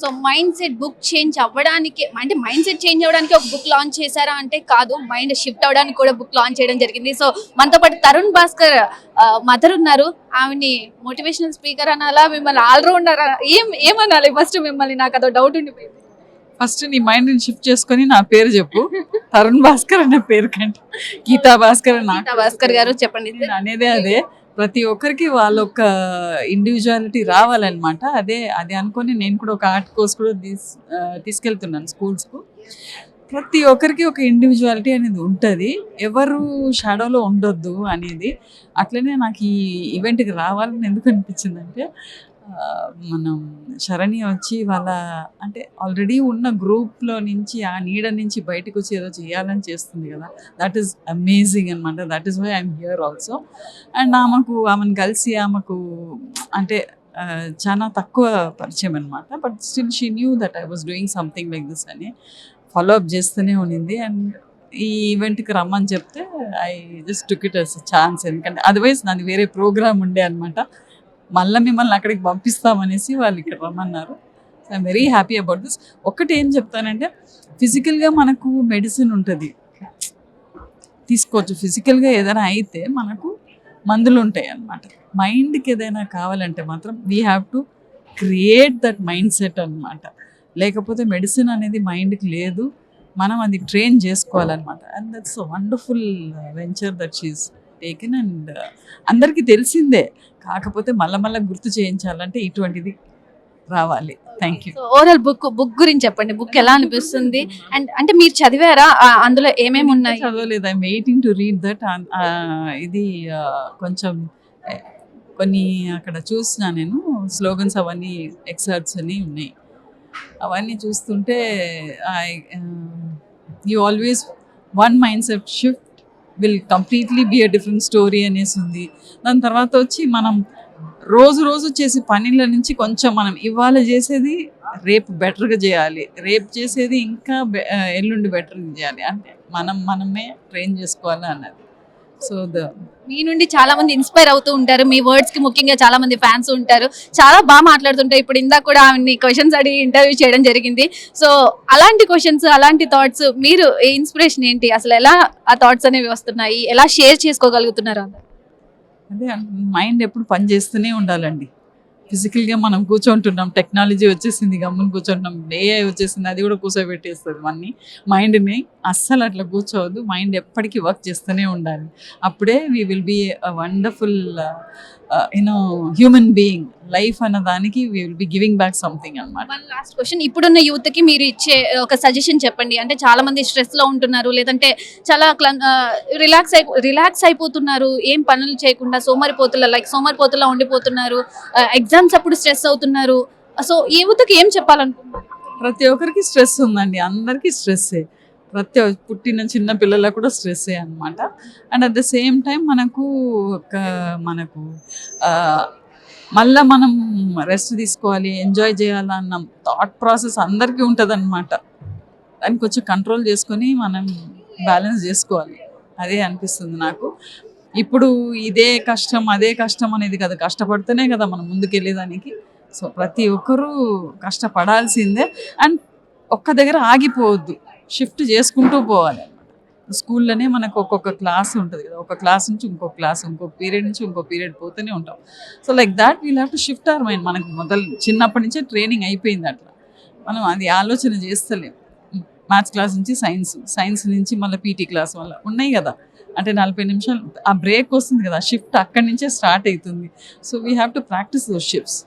So mind set book change అవ్వడానికి అంటే mind set change అవ్వడానికి ఒక బుక్ లాంచ్ చేశారా అంటే కాదు మైండ్ షిఫ్ట్ అవ్వడానికి కూడా బుక్ లాంచ్ చేయడం జరిగింది. సో మనతో పాటు తరుణ్ భాస్కర్ మదర్ ఉన్నారు. ఆమెని మోటివేషనల్ స్పీకర్ అనాలా? మిమ్మల్ని ఆల్రౌండర్ ఏం ఏమనాలి? ఫస్ట్ మిమ్మల్ని నాకు అదో డౌట్ ఉండిపోయింది. ఫస్ట్ నీ మైండ్ షిఫ్ట్ చేసుకొని నా పేరు చెప్పు. తరుణ్ భాస్కర్ అనే పేరు కంటే గీతా భాస్కర్ గీతా భాస్కర్ గారు చెప్పండి. నేను అనేదే అదే. ప్రతి ఒక్కరికి వాళ్ళొక్క ఇండివిజువాలిటీ రావాలన్నమాట. అదే అది అనుకొని నేను కూడా ఒక ఆర్ట్ కోర్స్ కూడా తీస్ తీసుకెళ్తున్నాను స్కూల్స్కు ప్రతి ఒక్కరికి ఒక ఇండివిజువాలిటీ అనేది ఉంటుంది. ఎవరు షాడోలో ఉండొద్దు అనేది అట్లనే నాకు ఈ ఈవెంట్కి రావాలని ఎందుకు అనిపించిందంటే మనం శరణి వచ్చి వాళ్ళ అంటే ఆల్రెడీ ఉన్న గ్రూప్లో నుంచి ఆ నీడ నుంచి బయటకు వచ్చి ఏదో చేయాలని చేస్తుంది కదా. దట్ ఈస్ అమేజింగ్ అనమాట that is why I'm here also and ఆమెకు ఆమెను కలిసి ఆమెకు అంటే చాలా తక్కువ పరిచయం అనమాట but still she knew that I was doing something like this అని ఫాలో అప్ చేస్తూనే ఉండింది. అండ్ ఈ ఈవెంట్కి రమ్మని చెప్తే I just took it as chance ఎందుకంటే అదర్వైజ్ నాది వేరే ప్రోగ్రామ్ ఉండే అనమాట మళ్ళీ మిమ్మల్ని అక్కడికి పంపిస్తామనేసి వాళ్ళు ఇక్కడ రమ్మన్నారు. I'm very happy about this ఒకటి ఏం చెప్తానంటే ఫిజికల్గా మనకు మెడిసిన్ ఉంటుంది. తీసుకోవచ్చు. ఫిజికల్గా ఏదైనా అయితే మనకు మందులు ఉంటాయి అన్నమాట. మైండ్కి ఏదైనా కావాలంటే మాత్రం we have to create that mindset అన్నమాట. లేకపోతే మెడిసిన్ అనేది మైండ్కి లేదు. మనం అది ట్రైన్ చేసుకోవాలన్నమాట. And that's wonderful venture that she's taken and అందరికీ తెలిసిందే. కాకపోతే మళ్ళీ మళ్ళీ గుర్తు చేయించాలంటే ఇటువంటిది రావాలి. Thank you overall book book గురించి చెప్పండి. బుక్ ఎలా అనిపిస్తుంది? అండ్ అంటే మీరు చదివారా? అందులో ఏమేమి ఉన్నాయి? చదవలేదు. I'm waiting to read that ఇది ఆ, కొంచెం కొన్ని అక్కడ చూసిన నేను స్లోగన్స్ అవన్నీ ఎక్సర్ట్స్ అని ఉన్నాయి. అవన్నీ చూస్తుంటే I you always one mindset shift will completely be a different story అనేసి ఉంది. దాని తర్వాత వచ్చి మనం రోజు రోజు చేసే పనుల నుంచి కొంచెం మనం ఇవాళ చేసేది రేపు బెటర్గా చేయాలి. రేపు చేసేది ఇంకా ఎల్లుండి బెటర్గా చేయాలి. అంటే మనం మనమే ట్రైన్ చేసుకోవాలి అన్నది. సో ద మీ నుండి చాలా మంది ఇన్స్పైర్ అవుతూ ఉంటారు. మీ వర్డ్స్కి ముఖ్యంగా చాలా మంది ఫ్యాన్స్ ఉంటారు. చాలా బాగా మాట్లాడుతుంటారు. ఇప్పుడు ఇందాక కూడా ఆమెని క్వశ్చన్స్ అడిగి ఇంటర్వ్యూ చేయడం జరిగింది. సో అలాంటి క్వశ్చన్స్ అలాంటి థాట్స్ మీరు ఇన్స్పిరేషన్ ఏంటి? అసలు ఎలా ఆ థాట్స్ అనేవి వస్తున్నాయి? ఎలా షేర్ చేసుకోగలుగుతున్నారు అదే మైండ్ ఎప్పుడు పని చేస్తూనే ఉండాలండి. ఫిజికల్గా మనం కూర్చుంటున్నాం. టెక్నాలజీ వచ్చేసింది. గమ్మున కూర్చుంటున్నాం. ఏఐ వచ్చేసింది. అది కూడా కూర్చోబెట్టేస్తుంది మన్ని మైండ్ని అస్సలు అట్లా కూర్చోవద్దు. మైండ్ ఎప్పటికీ వర్క్ చేస్తూనే ఉండాలి. అప్పుడే we will be wonderful you know human being life అన్న దానికి we will be giving back something అనమాట లాస్ట్ క్వశ్చన్ ఇప్పుడున్న యూత్కి మీరు ఇచ్చే ఒక సజెషన్ చెప్పండి. అంటే చాలా మంది స్ట్రెస్లో ఉంటున్నారు. లేదంటే చాలా రిలాక్స్ అయి రిలాక్స్ అయిపోతున్నారు. ఏం పనులు చేయకుండా సోమరిపోతుల లైక్ సోమరిపోతులా ఉండిపోతున్నారు. ఎగ్జామ్స్ అప్పుడు స్ట్రెస్ అవుతున్నారు. సో ఈ యూత్కి ఏం చెప్పాలనుకుంటున్నారు? ప్రతి ఒక్కరికి స్ట్రెస్ ఉందండి. అందరికీ స్ట్రెస్సే ప్రతి పుట్టిన చిన్న పిల్లలకు కూడా స్ట్రెస్సే అనమాట and at the same time మనకు ఒక మనకు మళ్ళీ మనం రెస్ట్ తీసుకోవాలి ఎంజాయ్ చేయాలన్న థాట్ ప్రాసెస్ అందరికీ ఉంటుంది అనమాట దాన్ని కొంచెం కంట్రోల్ చేసుకొని మనం బ్యాలెన్స్ చేసుకోవాలి. అదే అనిపిస్తుంది నాకు. ఇప్పుడు ఇదే కష్టం అదే కష్టం అనేది కదా కష్టపడితేనే కదా మనం ముందుకెళ్ళేదానికి. సో ప్రతి ఒక్కరూ కష్టపడాల్సిందే. అండ్ ఒక్క దగ్గర ఆగిపోవద్దు. షిఫ్ట్ చేసుకుంటూ పోవాలి. స్కూల్లోనే మనకు ఒక్కొక్క క్లాస్ ఉంటుంది కదా ఒక క్లాస్ నుంచి ఇంకో క్లాస్ ఇంకో పీరియడ్ నుంచి ఇంకో పీరియడ్ పోతూనే ఉంటాం. So like that we'll have to shift our mind. మనకు మొదలు చిన్నప్పటి నుంచే ట్రైనింగ్ అయిపోయింది అట్లా. మనం అది ఆలోచన చేస్తలేం. మ్యాథ్స్ క్లాస్ నుంచి సైన్స్ సైన్స్ నుంచి మళ్ళీ పీటీ క్లాస్ వల్ల ఉన్నాయి కదా. అంటే నలభై నిమిషాలు ఆ బ్రేక్ వస్తుంది కదా షిఫ్ట్ అక్కడి నుంచే స్టార్ట్ అవుతుంది. So we have to practise those shifts